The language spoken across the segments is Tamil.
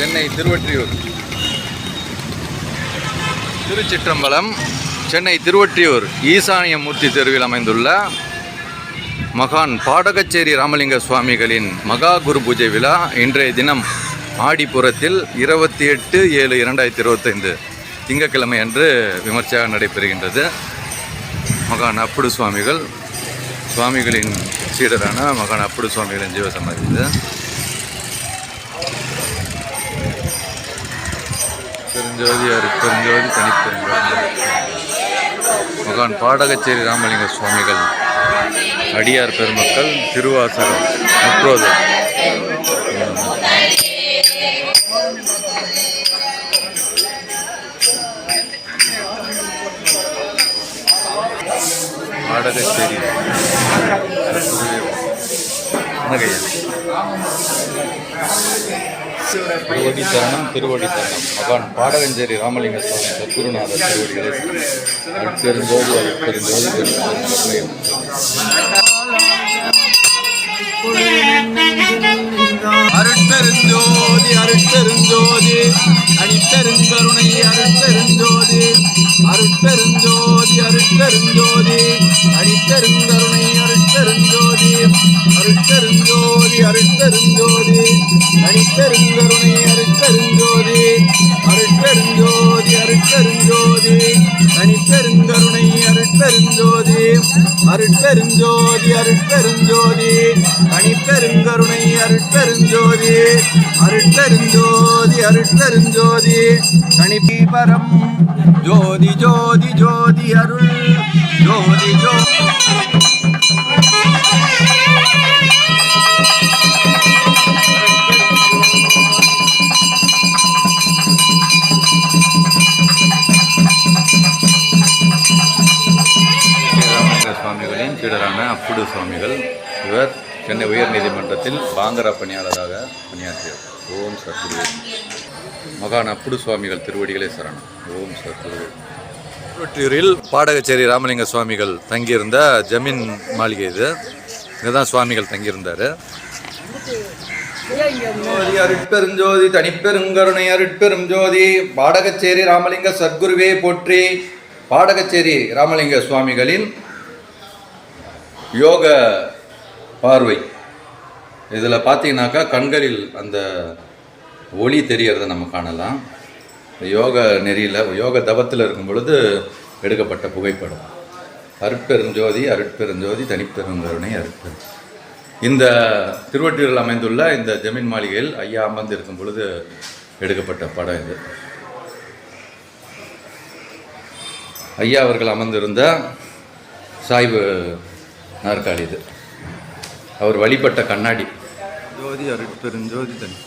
சென்னை திருவொற்றியூர். திருச்சிற்றம்பலம் சென்னை திருவொற்றியூர் ஈசானியமூர்த்தி தெருவில் அமைந்துள்ள மகான் பாடகச்சேரி ராமலிங்க சுவாமிகளின் மகா குரு பூஜை விழா இன்றைய தினம் ஆடிப்புறத்தில் இருபத்தி எட்டு ஏழு இரண்டாயிரத்தி இருபத்தைந்து திங்கக்கிழமை அன்று விமர்சையாக நடைபெறுகின்றது. மகான் அப்புடு சுவாமிகள் சுவாமிகளின் சீடரான மகான் அப்புடு சுவாமிகளின் ஜீவசமாதி இது பெருஞ்சோதி அருட்பெருஞ்சோதி தனிப்பெருஞ்சோதி மகான் பாடகச்சேரி ராமலிங்க சுவாமிகள் அடியார் பெருமக்கள் திருவாசகம் முற்றோதல் பாடகச்சேரி. திருவடி தரணம் திருவடி தரணம். மகான் பாடகஞ்சேரி ராமலிங்க சுவாமி சத்குருநாதர் திருவடிகளை பெருஞ்சோதி அருட்பெருஞ்சோதி அருட்பெருஞ்சோதி அடிப்பெருங்கருணை அருட்பெருஞ்சோதி அருட்பெருஞ்சோதி அருட்பெருஞ்சோதி அடிப்பெருங்கருணை அருட்பெருஞ்சோதி அருட்பெருஞ்சோதி அருட்பெருஞ்சோதி அடிப்பெருங்கருணை அருட்பெருஞ்சோதி அருட்பெருஞ்சோதி அருட்பெருஞ்சோதி அடிப்பெருங்கருணை அருட்பெருஞ்சோதி அருட்பெருஞ்சோதி அருட்பெருஞ்சோதி அணிப்பெருங்கருணை அருட்பெருஞ்சோதி அருட்பெருஞ்சோதி அருட்பெருஞ்சோதி தனிப்பரம். ஜோதி ஜோதி ஜோதி அருள். ஜோதி ஜோ சுவாமிகளின் அப்புடு சுவாமிகள். இவர் சென்னை உயர்நீதிமன்றத்தில் பாங்கரா பணியாளராக பணியாற்றியவர். ஓம் சத்குரு மகான் அப்புடு சுவாமிகள் திருவடிகளே சரணம். ஓம் சத்குரு திருவொற்றியூரில் பாடகச்சேரி ராமலிங்க சுவாமிகள் தங்கியிருந்த ஜமீன் மாளிகை இது. இங்கே தான் சுவாமிகள் தங்கியிருந்தார். ஜோதி அருட்பெருஞ்சோதி தனிப்பெருங்கருணை அருட்பெரும் ஜோதி பாடகச்சேரி ராமலிங்க சத்குருவே போற்றி. பாடகச்சேரி ராமலிங்க சுவாமிகளின் யோக பார்வை. இதில் பார்த்தீங்கன்னாக்கா கண்களில் அந்த ஒளி தெரியறதை நம்ம காணலாம். யோக நெறியில் யோக தவத்தில் இருக்கும் பொழுது எடுக்கப்பட்ட புகைப்படம். அருட்பெருஞ்சோதி அருட்பெருஞ்சோதி தனிப்பெருங்கருணை அருட்பெரும். இந்த திருவொற்றியூரில் அமைந்துள்ள இந்த ஜமீன் மாளிகையில் ஐயா அமர்ந்து இருக்கும் பொழுது எடுக்கப்பட்ட படம் இது. ஐயா அவர்கள் அமர்ந்திருந்த சாய்வு நாற்காலி இது. அவர் வழிபட்ட கண்ணாடி. ஜோதி அருட்பெருஞ்சோதி தனி.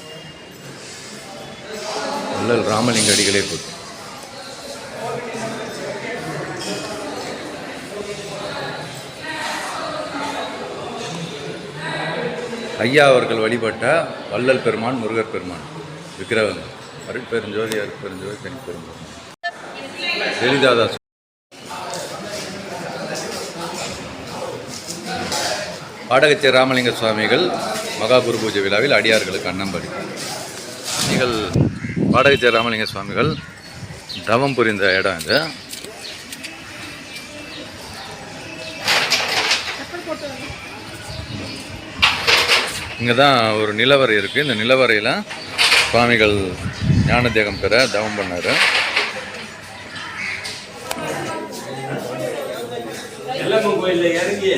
வள்ளல் ராமலிங்க அடிகளே போட்டு. ஐயா அவர்கள் வழிபட்ட வள்ளல் பெருமான் முருகர் பெருமான். விக்கிரகங்கள் அருட்பெருஞ்சோதி அருட்பெருஞ்சோதி பெருமான் எளிதாதாஸ் பாடகச்சேரி ராமலிங்க சுவாமிகள் மகா குரு பூஜை விழாவில் அடியார்களுக்கு அன்னம்படி நீங்கள் பாடகச்சேரி ராமலிங்க சுவாமிகள் தவம் புரிந்த இடம் இது. இங்கே தான் ஒரு நிலவரை இருக்குது இந்த நிலவரையில் சுவாமிகள் ஞானதேகம் பெற தவம் பண்ணார். எல்லம்மன் இறங்கி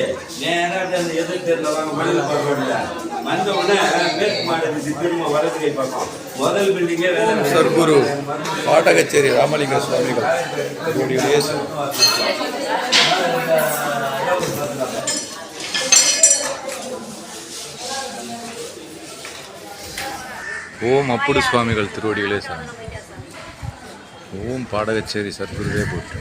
நேரா அந்த எதிர் தெருல வாங்க வழியில பார்க்க வேண்டியது வந்த உடனே மேற்கு மாடத்துக்கு திரும்ப வலது கை பக்கம். முதல் பில்டிங்கே வேலை சர்க்குரு பாடகச்சேரி ராமலிங்க சுவாமிகள். ஓம் அப்புடு சுவாமிகள் திருவடிகளே சாமி. ஓம் பாடகச்சேரி சர்க்குருவே போற்று.